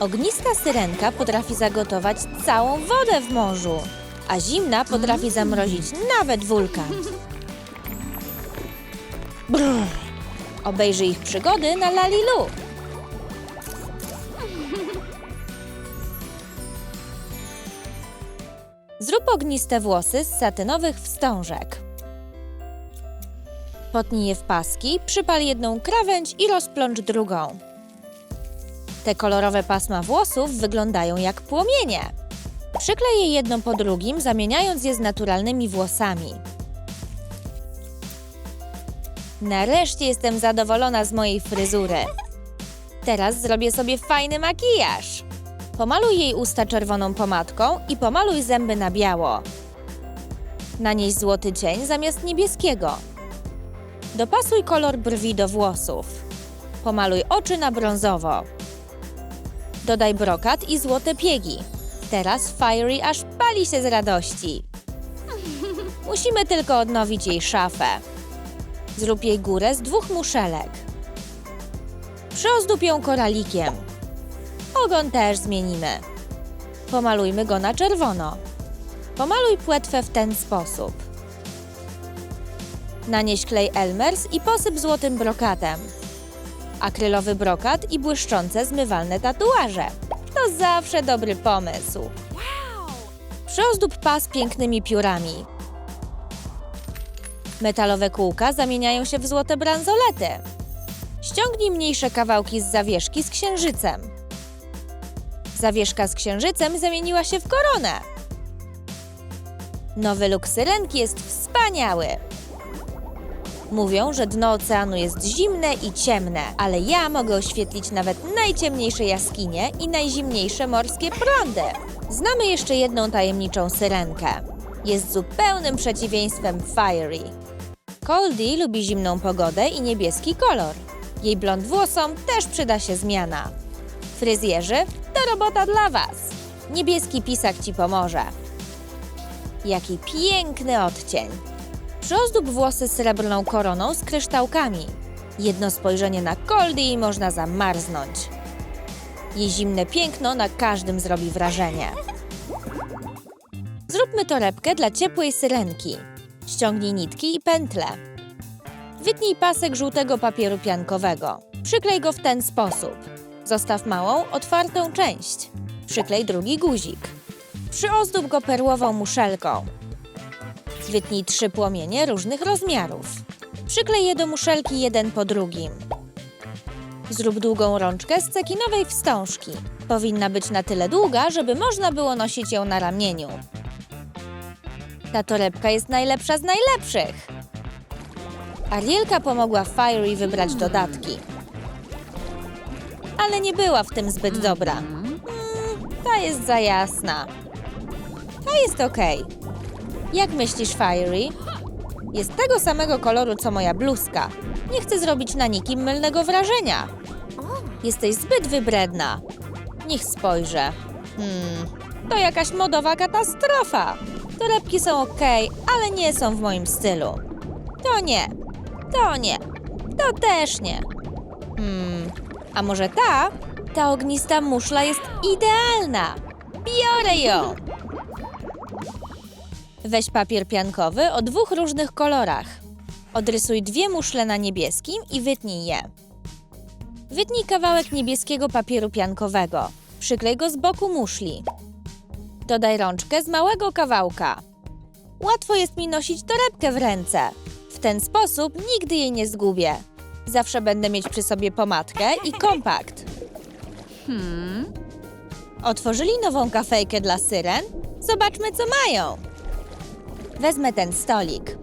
Ognista syrenka potrafi zagotować całą wodę w morzu, a zimna potrafi zamrozić nawet wulkan. Brrr. Obejrzyj ich przygody na Lalilu. Zrób ogniste włosy z satynowych wstążek. Potnij je w paski, przypal jedną krawędź i rozplącz drugą. Te kolorowe pasma włosów wyglądają jak płomienie. Przyklej je jedno po drugim, zamieniając je z naturalnymi włosami. Nareszcie jestem zadowolona z mojej fryzury. Teraz zrobię sobie fajny makijaż. Pomaluj jej usta czerwoną pomadką i pomaluj zęby na biało. Nanieś złoty cień zamiast niebieskiego. Dopasuj kolor brwi do włosów. Pomaluj oczy na brązowo. Dodaj brokat i złote piegi. Teraz Fiery aż pali się z radości. Musimy tylko odnowić jej szafę. Zrób jej górę z dwóch muszelek. Przyozdób ją koralikiem. Ogon też zmienimy. Pomalujmy go na czerwono. Pomaluj płetwę w ten sposób. Nanieś klej Elmers i posyp złotym brokatem. Akrylowy brokat i błyszczące zmywalne tatuaże. To zawsze dobry pomysł. Przyozdób pas pięknymi piórami. Metalowe kółka zamieniają się w złote bransolety. Ściągnij mniejsze kawałki z zawieszki z księżycem. Zawieszka z księżycem zamieniła się w koronę. Nowy look syrenki jest wspaniały. Mówią, że dno oceanu jest zimne i ciemne, ale ja mogę oświetlić nawet najciemniejsze jaskinie i najzimniejsze morskie prądy. Znamy jeszcze jedną tajemniczą syrenkę. Jest zupełnym przeciwieństwem Fiery. Coldy lubi zimną pogodę i niebieski kolor. Jej blond włosom też przyda się zmiana. Fryzjerzy, to robota dla Was. Niebieski pisak Ci pomoże. Jaki piękny odcień. Przyozdób włosy srebrną koroną z kryształkami. Jedno spojrzenie na Coldy i można zamarznąć. Jej zimne piękno na każdym zrobi wrażenie. Zróbmy torebkę dla ciepłej syrenki. Ściągnij nitki i pętle. Wytnij pasek żółtego papieru piankowego. Przyklej go w ten sposób. Zostaw małą, otwartą część. Przyklej drugi guzik. Przyozdób go perłową muszelką. Wytnij trzy płomienie różnych rozmiarów. Przyklej je do muszelki jeden po drugim. Zrób długą rączkę z cekinowej wstążki. Powinna być na tyle długa, żeby można było nosić ją na ramieniu. Ta torebka jest najlepsza z najlepszych. Arielka pomogła Fiery wybrać dodatki. Ale nie była w tym zbyt dobra. Mm, ta jest za jasna. Ta jest okej. Jak myślisz, Fiery? Jest tego samego koloru co moja bluzka. Nie chcę zrobić na nikim mylnego wrażenia. Jesteś zbyt wybredna. Niech spojrzę. Hmm, to jakaś modowa katastrofa. Torebki są ok, ale nie są w moim stylu. To nie. To nie. To też nie. Hmm, a może ta? Ta ognista muszla jest idealna. Biorę ją. Weź papier piankowy o dwóch różnych kolorach. Odrysuj dwie muszle na niebieskim i wytnij je. Wytnij kawałek niebieskiego papieru piankowego. Przyklej go z boku muszli. Dodaj rączkę z małego kawałka. Łatwo jest mi nosić torebkę w ręce. W ten sposób nigdy jej nie zgubię. Zawsze będę mieć przy sobie pomadkę i kompakt. Otworzyli nową kafejkę dla syren? Zobaczmy, co mają. Wezmę ten stolik.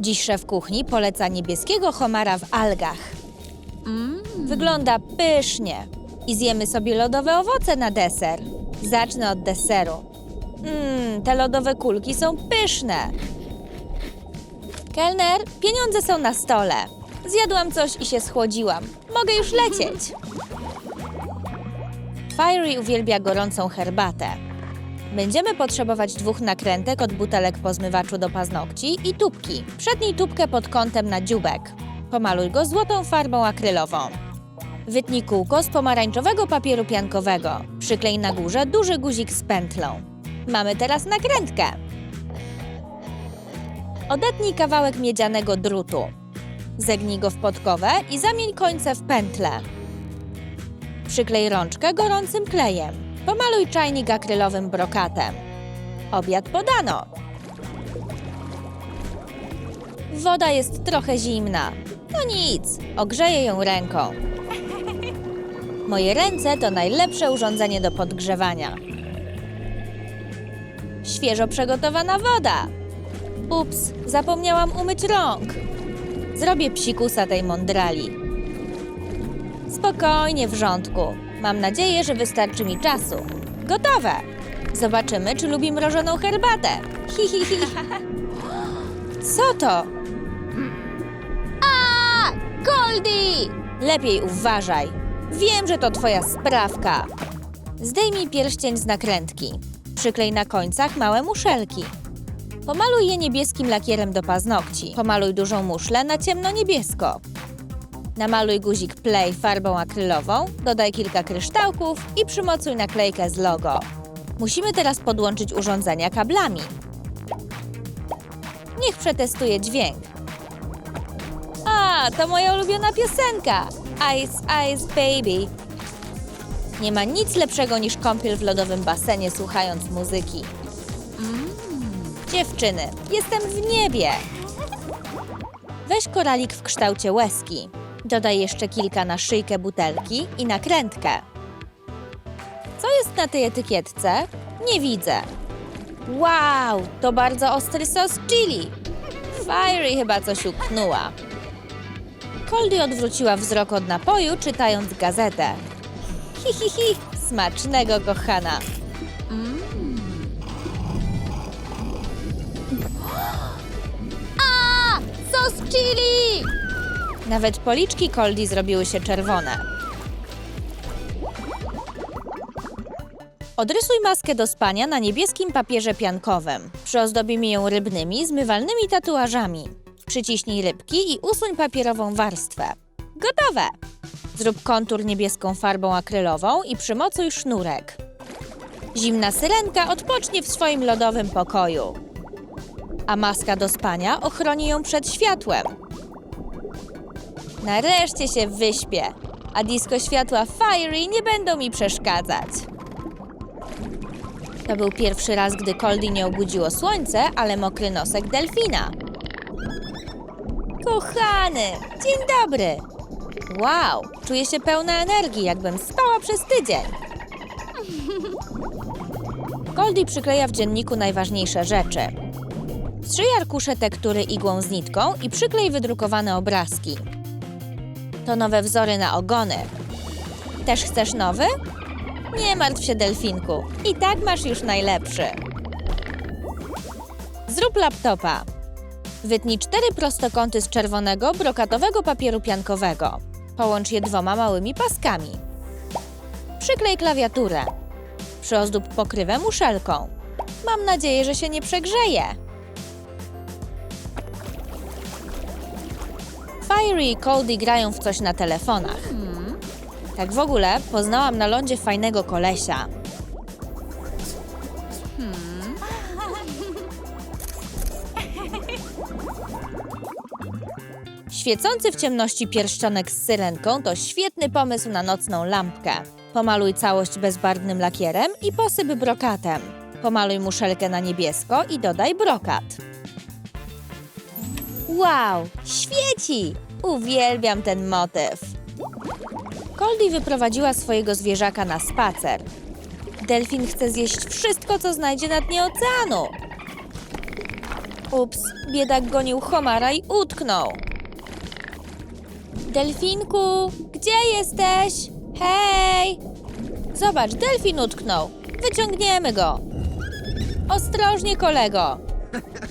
Dziś szef kuchni poleca niebieskiego homara w algach. Wygląda pysznie. I zjemy sobie lodowe owoce na deser. Zacznę od deseru. Mmm, te lodowe kulki są pyszne. Kelner, pieniądze są na stole. Zjadłam coś i się schłodziłam. Mogę już lecieć. Fiery uwielbia gorącą herbatę. Będziemy potrzebować dwóch nakrętek od butelek po zmywaczu do paznokci i tubki. Przednij tubkę pod kątem na dziubek. Pomaluj go złotą farbą akrylową. Wytnij kółko z pomarańczowego papieru piankowego. Przyklej na górze duży guzik z pętlą. Mamy teraz nakrętkę. Odetnij kawałek miedzianego drutu. Zegnij go w podkowę i zamień końce w pętlę. Przyklej rączkę gorącym klejem. Pomaluj czajnik akrylowym brokatem. Obiad podano. Woda jest trochę zimna. No nic, ogrzeję ją ręką. Moje ręce to najlepsze urządzenie do podgrzewania. Świeżo przygotowana woda. Ups, zapomniałam umyć rąk. Zrobię psikusa tej mądrali. Spokojnie, wrzątku. Mam nadzieję, że wystarczy mi czasu. Gotowe! Zobaczymy, czy lubi mrożoną herbatę. Hi, hi, hi. Co to? A! Goldie! Lepiej uważaj. Wiem, że to twoja sprawka. Zdejmij pierścień z nakrętki. Przyklej na końcach małe muszelki. Pomaluj je niebieskim lakierem do paznokci. Pomaluj dużą muszlę na ciemno-niebiesko. Namaluj guzik Play farbą akrylową, dodaj kilka kryształków i przymocuj naklejkę z logo. Musimy teraz podłączyć urządzenia kablami. Niech przetestuje dźwięk. A, to moja ulubiona piosenka. Ice, Ice Baby. Nie ma nic lepszego niż kąpiel w lodowym basenie słuchając muzyki. Dziewczyny, jestem w niebie. Weź koralik w kształcie łezki. Dodaj jeszcze kilka na szyjkę butelki i nakrętkę. Co jest na tej etykietce? Nie widzę. Wow, to bardzo ostry sos chili. Fiery chyba coś uknęła. Coldy odwróciła wzrok od napoju, czytając gazetę. Hi, hi, hi, smacznego, kochana. A, sos chili! Nawet policzki Coldy zrobiły się czerwone. Odrysuj maskę do spania na niebieskim papierze piankowym. Przyozdobimy ją rybnymi, zmywalnymi tatuażami. Przyciśnij rybki i usuń papierową warstwę. Gotowe! Zrób kontur niebieską farbą akrylową i przymocuj sznurek. Zimna syrenka odpocznie w swoim lodowym pokoju. A maska do spania ochroni ją przed światłem. Nareszcie się wyśpię, a disco światła Fiery nie będą mi przeszkadzać. To był pierwszy raz, gdy Coldy nie obudziło słońce, ale mokry nosek delfina. Kochany, dzień dobry. Wow, czuję się pełna energii, jakbym spała przez tydzień. Goldie przykleja w dzienniku najważniejsze rzeczy. Strzyj arkusze tektury igłą z nitką i przyklej wydrukowane obrazki. To nowe wzory na ogony. Też chcesz nowy? Nie martw się, delfinku. I tak masz już najlepszy. Zrób laptopa. Wytnij cztery prostokąty z czerwonego, brokatowego papieru piankowego. Połącz je dwoma małymi paskami. Przyklej klawiaturę. Przyozdób pokrywę muszelką. Mam nadzieję, że się nie przegrzeje. Fiery i Cody grają w coś na telefonach. Tak w ogóle poznałam na lądzie fajnego kolesia. Świecący w ciemności pierścionek z syrenką to świetny pomysł na nocną lampkę. Pomaluj całość bezbarwnym lakierem i posyp brokatem. Pomaluj muszelkę na niebiesko i dodaj brokat. Wow, świeci! Uwielbiam ten motyw. Goldie wyprowadziła swojego zwierzaka na spacer. Delfin chce zjeść wszystko, co znajdzie na dnie oceanu. Ups, biedak gonił homara i utknął. Delfinku, gdzie jesteś? Hej! Zobacz, delfin utknął. Wyciągniemy go. Ostrożnie, kolego.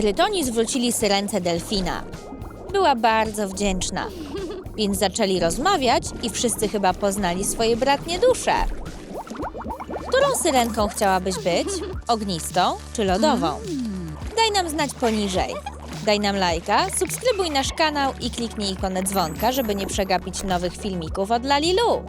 Trytoni zwrócili syrence delfina. Była bardzo wdzięczna, więc zaczęli rozmawiać i wszyscy chyba poznali swoje bratnie dusze. Którą syrenką chciałabyś być? Ognistą czy lodową? Daj nam znać poniżej. daj nam lajka, subskrybuj nasz kanał i kliknij ikonę dzwonka, żeby nie przegapić nowych filmików od Lalilu.